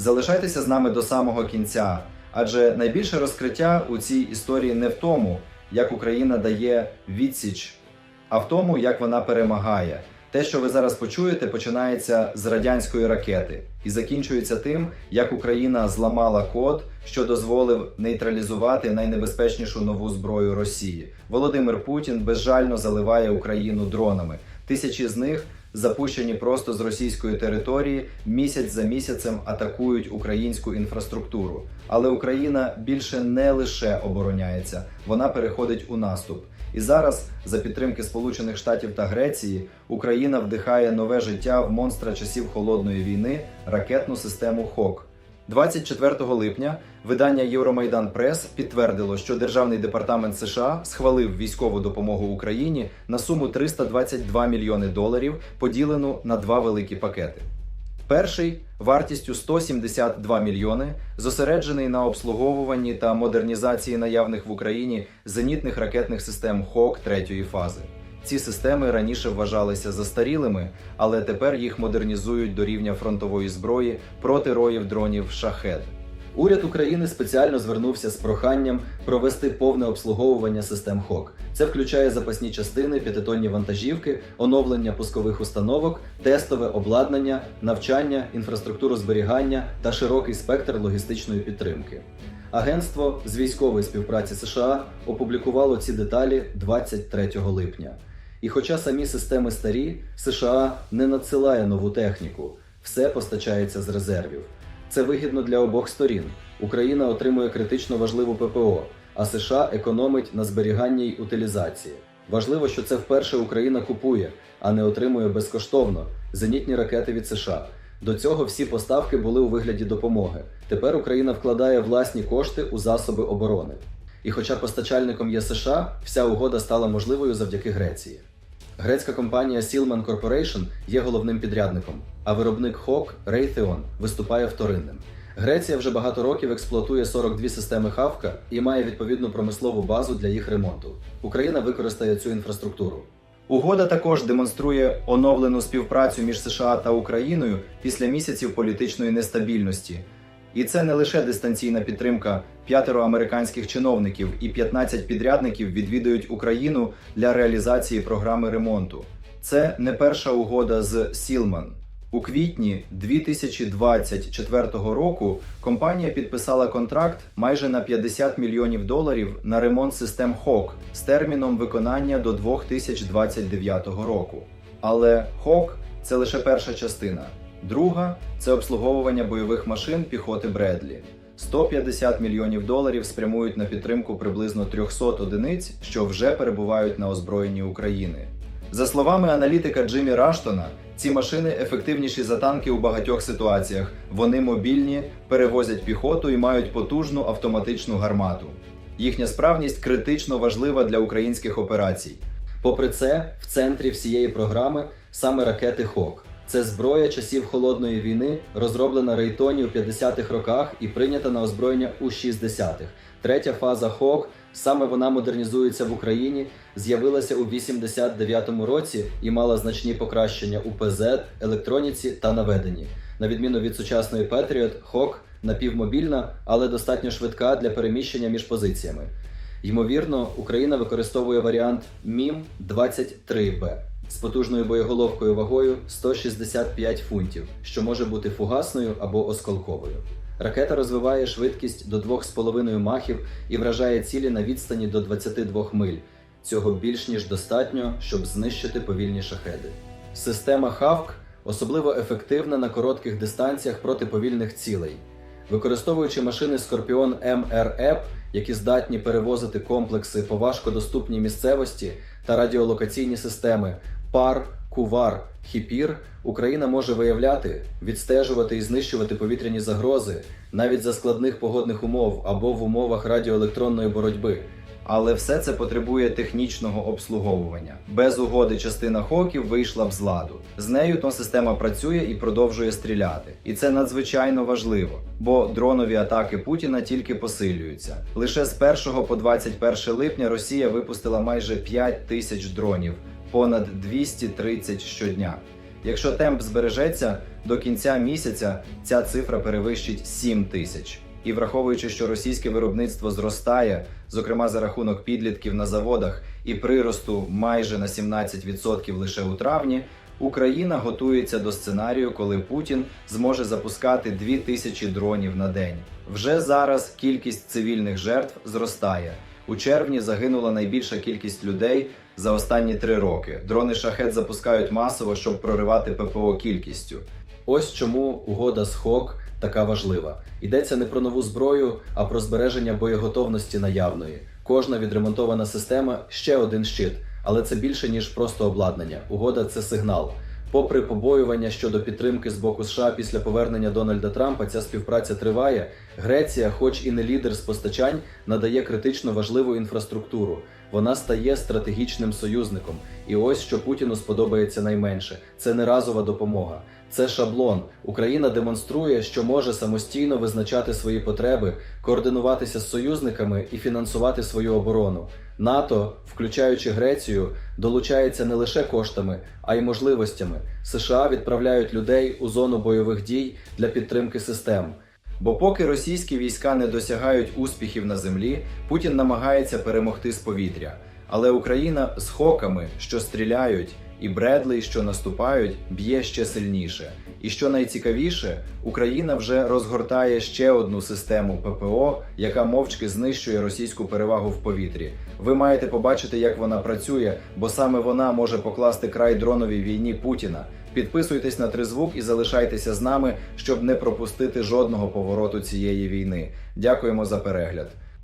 Залишайтеся з нами до самого кінця, адже найбільше розкриття у цій історії не в тому, як Україна дає відсіч, а в тому, як вона перемагає. Те, що ви зараз почуєте, починається з радянської ракети і закінчується тим, як Україна зламала код, що дозволив нейтралізувати найнебезпечнішу нову зброю Росії. Володимир Путін безжально заливає Україну дронами. Тисячі з них запущені просто з російської території, місяць за місяцем атакують українську інфраструктуру. Але Україна більше не лише обороняється, вона переходить у наступ. І зараз, за підтримки Сполучених Штатів та Греції, Україна вдихає нове життя в монстра часів холодної війни ракетну систему ХОК. 24 липня видання Євромайдан Прес підтвердило, що Державний департамент США схвалив військову допомогу Україні на суму 322 мільйони доларів, поділену на два великі пакети. Перший вартістю 172 мільйони зосереджений на обслуговуванні та модернізації наявних в Україні зенітних ракетних систем ХОК третьої фази. Ці системи раніше вважалися застарілими, але тепер їх модернізують до рівня фронтової зброї проти роїв дронів Шахед. Уряд України спеціально звернувся з проханням провести повне обслуговування систем ХОК. Це включає запасні частини, п'ятитонні вантажівки, оновлення пускових установок, тестове обладнання, навчання, інфраструктуру зберігання та широкий спектр логістичної підтримки. Агентство з військової співпраці США опублікувало ці деталі 23 липня. І хоча самі системи старі, США не надсилає нову техніку, все постачається з резервів. Це вигідно для обох сторін. Україна отримує критично важливу ППО, а США економить на зберіганні й утилізації. Важливо, що це вперше Україна купує, а не отримує безкоштовно зенітні ракети від США. До цього всі поставки були у вигляді допомоги. Тепер Україна вкладає власні кошти у засоби оборони. І хоча постачальником є США, вся угода стала можливою завдяки Греції. Грецька компанія Silman Corporation є головним підрядником, а виробник ХОК Raytheon виступає вторинним. Греція вже багато років експлуатує 42 системи Хавка і має відповідну промислову базу для їх ремонту. Україна використає цю інфраструктуру. Угода також демонструє оновлену співпрацю між США та Україною після місяців політичної нестабільності. І це не лише дистанційна підтримка. П'ятеро американських чиновників і 15 підрядників відвідують Україну для реалізації програми ремонту. Це не перша угода з Сілман. У квітні 2024 року компанія підписала контракт майже на 50 мільйонів доларів на ремонт систем ХОК з терміном виконання до 2029 року. Але ХОК це лише перша частина. Друга це обслуговування бойових машин піхоти Бредлі. 150 мільйонів доларів спрямують на підтримку приблизно 300 одиниць, що вже перебувають на озброєнні України. За словами аналітика Джиммі Раштона, ці машини ефективніші за танки у багатьох ситуаціях. Вони мобільні, перевозять піхоту і мають потужну автоматичну гармату. Їхня справність критично важлива для українських операцій. Попри це, в центрі всієї програми саме ракети ХОК. Це зброя часів холодної війни, розроблена Рейтоні у 50-х роках і прийнята на озброєння у 60-х. Третя фаза ХОК, саме вона модернізується в Україні, з'явилася у 89-му році і мала значні покращення у ПЗ, електроніці та наведенні. На відміну від сучасної Patriot, ХОК напівмобільна, але достатньо швидка для переміщення між позиціями. Ймовірно, Україна використовує варіант МІМ 23Б з потужною боєголовкою вагою 165 фунтів, що може бути фугасною або осколковою. Ракета розвиває швидкість до 2,5 махів і вражає цілі на відстані до 22 миль. Цього більш ніж достатньо, щоб знищити повільні шахеди. Система ХАВК особливо ефективна на коротких дистанціях проти повільних цілей. Використовуючи машини Скорпіон МРЕП, які здатні перевозити комплекси по важкодоступній місцевості та радіолокаційні системи ПАР, КУВАР, ХІПІР, Україна може виявляти, відстежувати і знищувати повітряні загрози навіть за складних погодних умов або в умовах радіоелектронної боротьби. Але все це потребує технічного обслуговування. Без угоди частина хоків вийшла б з ладу. З нею то система працює і продовжує стріляти. І це надзвичайно важливо, бо дронові атаки Путіна тільки посилюються. Лише з 1 по 21 липня Росія випустила майже 5 тисяч дронів, понад 230 щодня. Якщо темп збережеться, до кінця місяця ця цифра перевищить 7 тисяч. І враховуючи, що російське виробництво зростає, зокрема за рахунок підлітків на заводах і приросту майже на 17% лише у травні, Україна готується до сценарію, коли Путін зможе запускати 2000 дронів на день. Вже зараз кількість цивільних жертв зростає. У червні загинула найбільша кількість людей за останні три роки. Дрони шахет запускають масово, щоб проривати ППО кількістю. Ось чому угода з ХОК така важлива. Йдеться не про нову зброю, а про збереження боєготовності наявної. Кожна відремонтована система ще один щит, але це більше ніж просто обладнання. Угода це сигнал. Попри побоювання щодо підтримки з боку США після повернення Дональда Трампа, ця співпраця триває. Греція, хоч і не лідер з постачань, надає критично важливу інфраструктуру. Вона стає стратегічним союзником. І ось що Путіну сподобається найменше: це не разова допомога. Це шаблон. Україна демонструє, що може самостійно визначати свої потреби, координуватися з союзниками і фінансувати свою оборону. НАТО, включаючи Грецію, долучається не лише коштами, а й можливостями. США відправляють людей у зону бойових дій для підтримки систем. Бо поки російські війська не досягають успіхів на землі, Путін намагається перемогти з повітря. Але Україна з хоками, що стріляють, і Бредлей, що наступають, б'є ще сильніше. І що найцікавіше, Україна вже розгортає ще одну систему ППО, яка мовчки знищує російську перевагу в повітрі. Ви маєте побачити, як вона працює, бо саме вона може покласти край дроновій війні Путіна. Підписуйтесь на Тризвук і залишайтеся з нами, щоб не пропустити жодного повороту цієї війни. Дякуємо за перегляд.